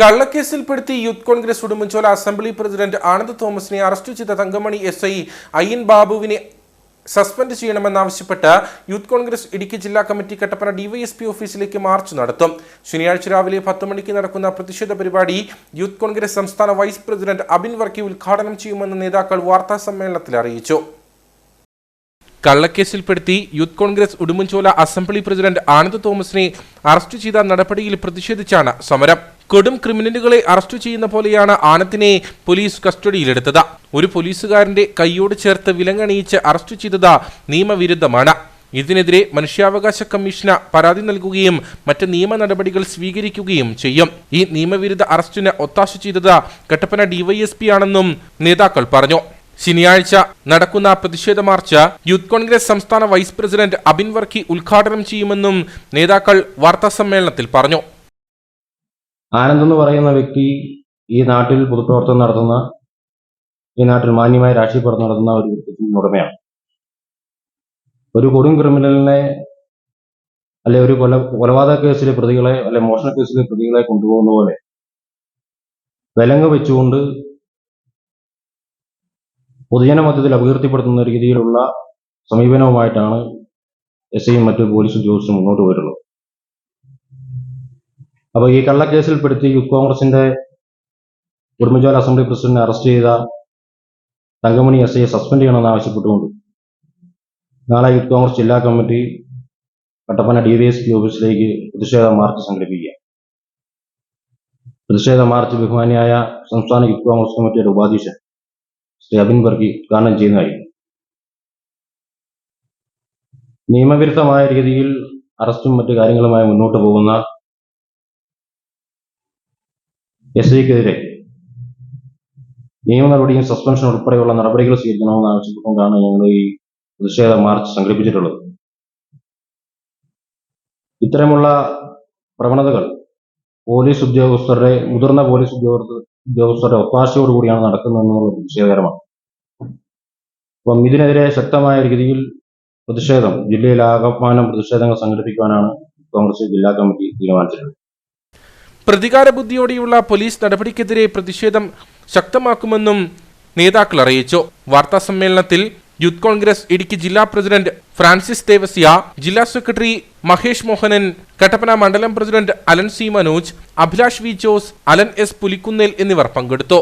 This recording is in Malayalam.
കള്ളക്കേസിൽപ്പെടുത്തി youth Congress Udumbanchola assembly president Anand തോമസിനെ അറസ്റ്റ് ചെയ്ത തങ്കമണി എസ് ഐ അയ്യൻ ബാബുവിനെ സസ്പെൻഡ് ചെയ്യണമെന്നാവശ്യപ്പെട്ട് യൂത്ത് കോൺഗ്രസ് ഇടുക്കി ജില്ലാ കമ്മിറ്റി കട്ടപ്പന ഡിവൈഎസ്പി ഓഫീസിലേക്ക് മാർച്ച് നടത്തും. ശനിയാഴ്ച രാവിലെ പത്ത് മണിക്ക് നടക്കുന്ന പ്രതിഷേധ പരിപാടി യൂത്ത് കോൺഗ്രസ് സംസ്ഥാന വൈസ് പ്രസിഡന്റ് അബിൻ വർക്കി ഉദ്ഘാടനം ചെയ്യുമെന്ന് നേതാക്കൾ വാർത്താ സമ്മേളനത്തിൽ അറിയിച്ചു. കള്ളക്കേസിൽപ്പെടുത്തി youth Congress Udumbanchola assembly president Anand തോമസിനെ അറസ്റ്റ് ചെയ്ത നടപടിയിൽ പ്രതിഷേധിച്ചാണ് സമരം. കൊടും ക്രിമിനലുകളെ അറസ്റ്റ് ചെയ്യുന്ന പോലെയാണ് ആനത്തിനെ പോലീസ് കസ്റ്റഡിയിലെടുത്തത്. ഒരു പോലീസുകാരന്റെ കൈയോട് ചേർത്ത് വിലങ്ങണിയിച്ച് അറസ്റ്റ് ചെയ്തത് നിയമവിരുദ്ധമാണ്. ഇതിനെതിരെ മനുഷ്യാവകാശ കമ്മീഷന് പരാതി നൽകുകയും മറ്റ് നിയമ നടപടികൾ സ്വീകരിക്കുകയും ചെയ്യും. ഈ നിയമവിരുദ്ധ അറസ്റ്റിന് ഒത്താശ ചെയ്തത് കട്ടപ്പന ഡിവൈഎസ്പി ആണെന്നും നേതാക്കൾ പറഞ്ഞു. ശനിയാഴ്ച നടക്കുന്ന പ്രതിഷേധ മാർച്ച് യൂത്ത് കോൺഗ്രസ് സംസ്ഥാന വൈസ് പ്രസിഡന്റ് അബിൻ വർക്കി ഉദ്ഘാടനം ചെയ്യുമെന്നും നേതാക്കൾ വാർത്താസമ്മേളനത്തിൽ പറഞ്ഞു. ആനന്ദ് എന്ന് പറയുന്ന വ്യക്തി ഈ നാട്ടിൽ പൊതുപ്രവർത്തനം നടത്തുന്ന ഈ നാട്ടിൽ മാന്യമായ രാഷ്ട്രീയ പ്രവർത്തനം നടത്തുന്ന ഒരു വ്യക്തിത്വത്തിന് ഉടമയാണ്. ഒരു കൊടും ക്രിമിനലിനെ അല്ലെ ഒരു കൊല കൊലപാതക കേസിലെ പ്രതികളെ അല്ലെ മോഷണ കേസിലെ പ്രതികളെ കൊണ്ടുപോകുന്ന പോലെ വിലങ്ങ് വെച്ചുകൊണ്ട് പൊതുജന മധ്യത്തിൽ അപകീർത്തിപ്പെടുത്തുന്ന രീതിയിലുള്ള സമീപനവുമായിട്ടാണ് എസ് ഐയും മറ്റു പോലീസ് ഉദ്യോഗസ്ഥരും മുന്നോട്ട് പോയിട്ടുള്ളത്. അപ്പോൾ ഈ കള്ളക്കേസിൽപ്പെടുത്തി യൂത്ത് കോൺഗ്രസിന്റെ ഉടുമ്പൻചോല അസംബ്ലി പ്രസിഡന്റിനെ അറസ്റ്റ് ചെയ്ത തങ്കമണി എസ് ഐയെ സസ്പെൻഡ് ചെയ്യണമെന്ന് ആവശ്യപ്പെട്ടുകൊണ്ട് നാളെ യൂത്ത് കോൺഗ്രസ് ജില്ലാ committee Kattappana D Y S P ഓഫീസിലേക്ക് പ്രതിഷേധ മാർച്ച് സംഘടിപ്പിക്കുക പ്രതിഷേധ മാർച്ച് ബഹുമാനിയായ സംസ്ഥാന യൂത്ത് കോൺഗ്രസ് കമ്മിറ്റിയുടെ ഉപാധ്യക്ഷൻ ശ്രീ അബിൻ വർക്കി ഉദ്ഘാടനം ചെയ്യുന്നതായി നിയമവിരുദ്ധമായ രീതിയിൽ അറസ്റ്റും മറ്റു കാര്യങ്ങളുമായി മുന്നോട്ട് പോകുന്ന എസ് ഐക്കെതിരെ നിയമ നടപടിയും സസ്പെൻഷൻ ഉൾപ്പെടെയുള്ള നടപടികൾ സ്വീകരിക്കണമെന്ന് ആവശ്യപ്പെട്ടുകൊണ്ടാണ് ഞങ്ങൾ ഈ പ്രതിഷേധ മാർച്ച് സംഘടിപ്പിച്ചിട്ടുള്ളത്. ഇത്തരമുള്ള പ്രവണതകൾ പോലീസ് ഉദ്യോഗസ്ഥരുടെ മുതിർന്ന പോലീസ് ഉദ്യോഗസ്ഥ ഉദ്യോഗസ്ഥരുടെ ഒത്താശയോട് കൂടിയാണ് നടക്കുന്നതെന്നുള്ളത് പ്രതിഷേധകരമാണ് അപ്പം ഇതിനെതിരെ ശക്തമായ രീതിയിൽ പ്രതിഷേധം ജില്ലയിൽ ആകമാനം പ്രതിഷേധങ്ങൾ സംഘടിപ്പിക്കുവാനാണ് കോൺഗ്രസ് ജില്ലാ കമ്മിറ്റി തീരുമാനിച്ചിട്ടുള്ളത്. പ്രതികാര ബുദ്ധിയോടെയുള്ള പോലീസ് നടപടിക്കെതിരെ പ്രതിഷേധം ശക്തമാക്കുമെന്നും നേതാക്കൾ അറിയിച്ചു. വാർത്താ സമ്മേളനത്തിൽ യൂത്ത് കോൺഗ്രസ് ഇടുക്കി ജില്ലാ പ്രസിഡന്റ് ഫ്രാൻസിസ് ദേവസ്യ ജില്ലാ സെക്രട്ടറി മഹേഷ് മോഹനൻ കട്ടപ്പന മണ്ഡലം president Alan C Manoj Abhilash V Jose Alan S Pulikkunnel എന്നിവർ പങ്കെടുത്തു.